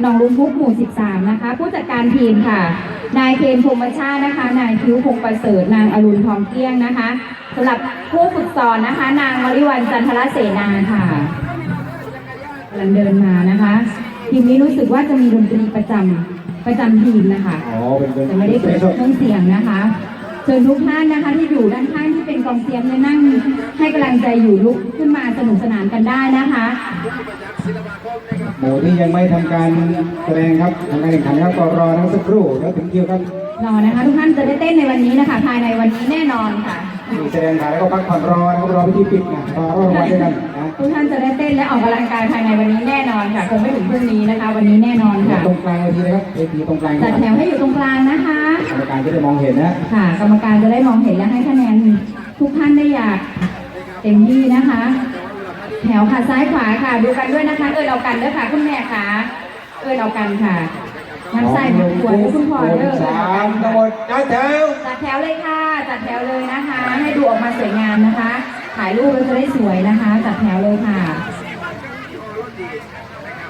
หนองลุมพุกหมู่ 13 นะคะ ผู้จัดการทีมค่ะ นายเคนพรหมชาตินะคะ นายคิ้วพงประเสริฐ นางอรุณทองเกี้ยงนะคะสำหรับผู้ฝึกสอนนะคะ นางมริวันจันทรเสนาค่ะกำลังเดินมานะคะ ทีมนี้รู้สึกว่าจะมีดนตรีประจำประจำทีมนะคะอ๋อเป็นเป็นจะไม่ได้เปิดเครื่องเสียงนะคะเชิญทุกท่านนะคะที่อยู่ด้านข้างที่เป็นกองเสียงเนี่ยนั่งให้กำลังใจอยู่ลุกขึ้นมาสนุกสนานกันได้นะคะ หมู่ที่ยังไม่ทำการแสดงครับทำการแข่งขันครับก็รอทั้งสักครู่แล้วถึงคิวครับรอนะคะทุกท่านจะได้เต้นในวันนี้นะคะ ภายในวันนี้แน่นอนค่ะมีแสดงถ่ายแล้วก็พักผ่อนรอนะครับรอพิธีปิดนะรอรอวันด้วยกันนะทุกท่านจะได้เต้นและออกกำลังกายภายในวันนี้แน่นอนค่ะคงไม่ถึงพรุ่งนี้นะคะ วันนี้แน่นอนค่ะตรงกลางเวทีนะครับเวทีตรงกลางจัดแถวให้อยู่ตรงกลางนะคะกรรมการจะได้มองเห็นนะค่ะ กรรมการจะได้มองเห็นและให้คะแนนทุกท่านได้อย่างเต็มที่นะคะ แถวค่ะซ้ายขวาค่ะ ดูกันด้วยนะคะ เอินเอากันเด้อค่ะ คุณแม่ค่ะ เอินเอากันค่ะน้ำใส่หมวกขวดด้วยคุณพ่อเด้ออสามนทั้งค่ะหมดจัดแถวจัดแถวเลยค่ะ จัดแถวเลยนะคะ ให้ดูออกมาสวยงามนะคะ ถ่ายรูปแล้วจะได้สวยนะคะ จัดแถวเลยค่ะ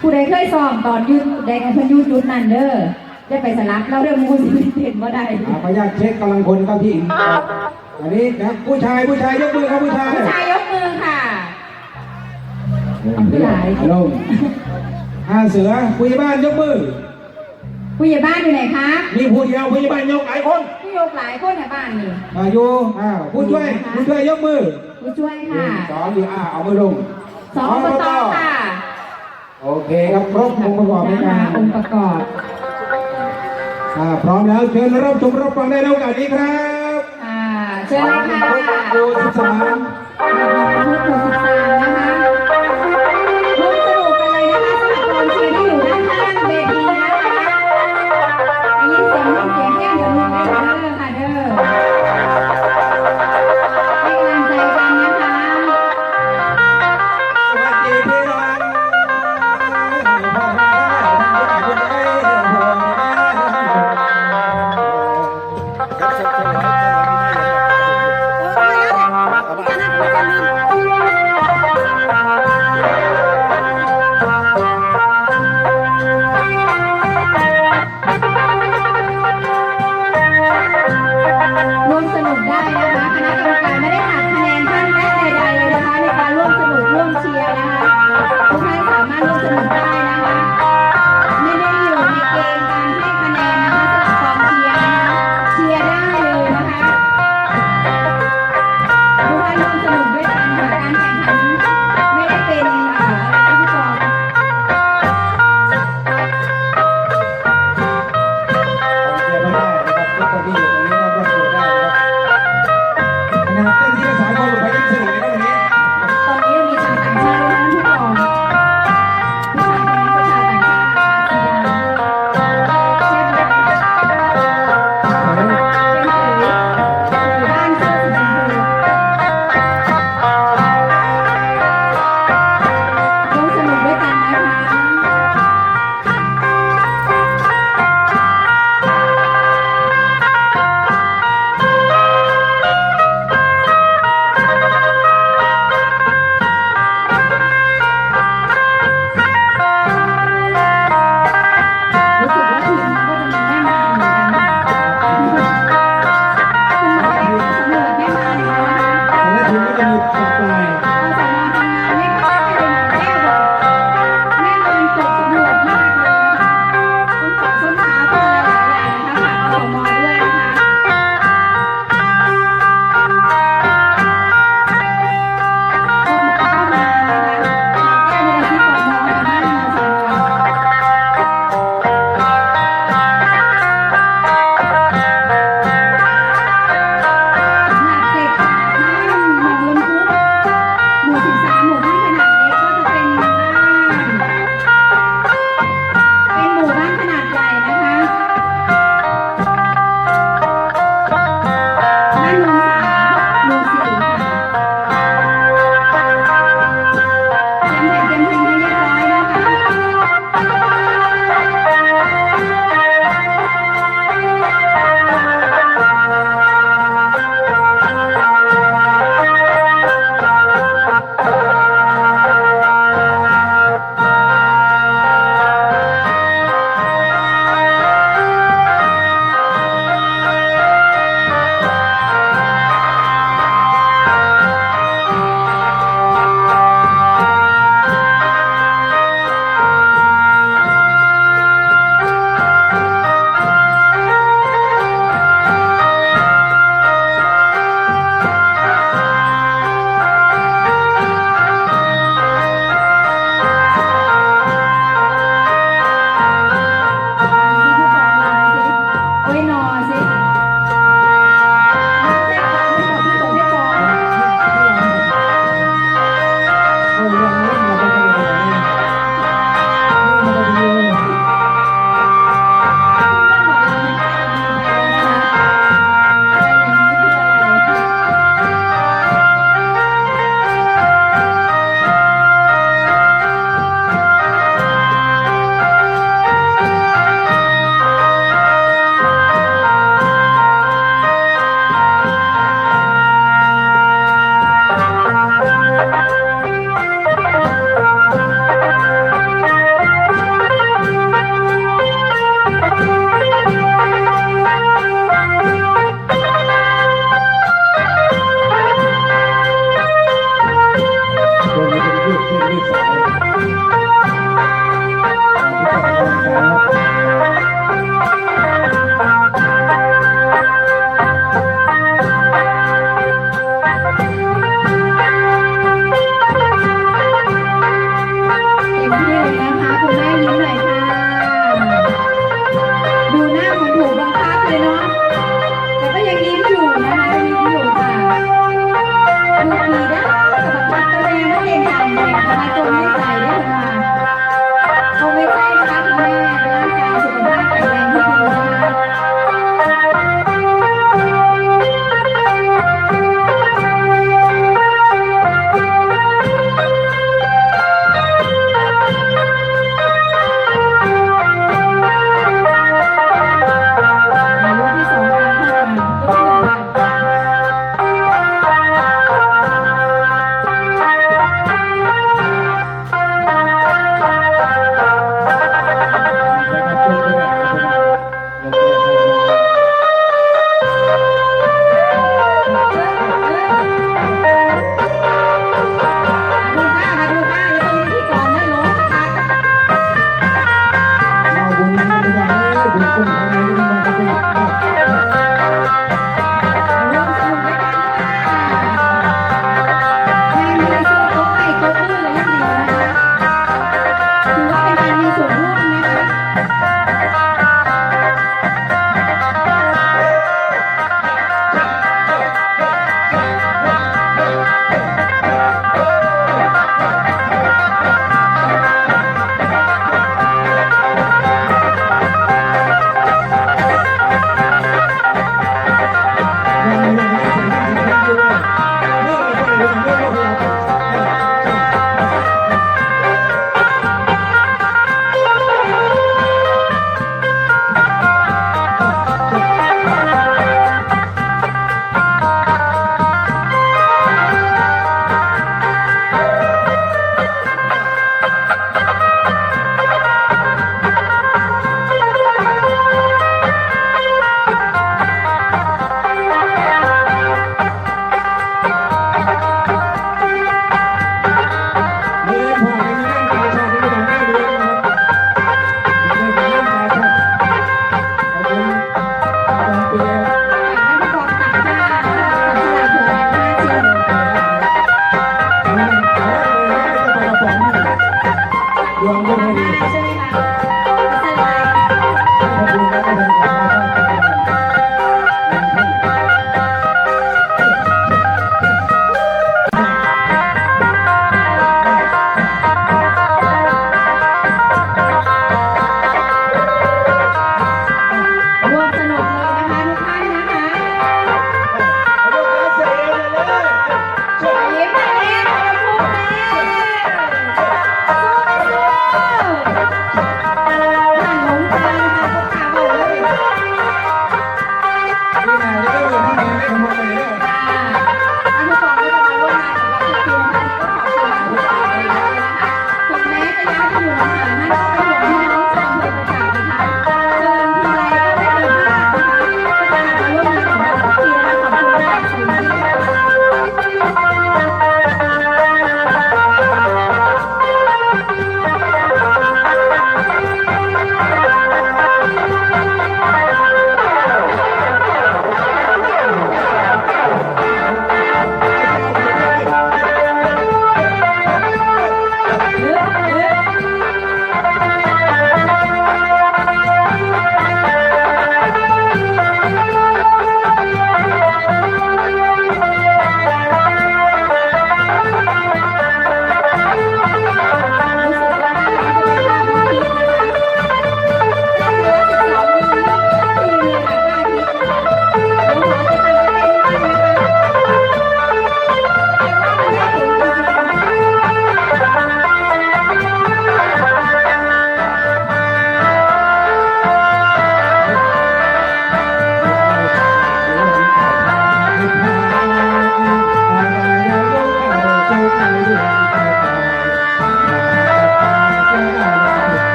ผู้ใดเคยซ้อมตอนอยืนแดงกันเพิ่นอยูจุดนั่นเด้อได้ไปสลับเราเรื่องมูสิเห็นว่าได้อ่าขออนุญาตเช็คกำลังครับพี่อันนี้นะผู้ชายผู้ชายยกมือครับผู้ชายผู้ชายยก เอาขึ้นหลายลงห้าเสือผู้ใหญ่บ้านยกมือผู้ใหญ่บ้านอยู่ไหนคะมีผู้เดียวผู้ใหญ่บ้านยกหลายคนผู้ยกหลายคนในบ้านนี่มาอยู่อ่าผู้ช่วยผู้ช่วยยกมือผู้ช่วยหนึ่ค่ะงสองอยู่อ่าเอามือลงสองอบตค่ะโอเคครับครบองค์ประกอบในนะกาคะรองค์ประกอบอ่าพร้อมแล้วเชิญรับชมรับฟังได้ในโอกาสนี้ครับอ่าเชิญเลยค่ะโอ้สิบสามทุกคนสิบสามน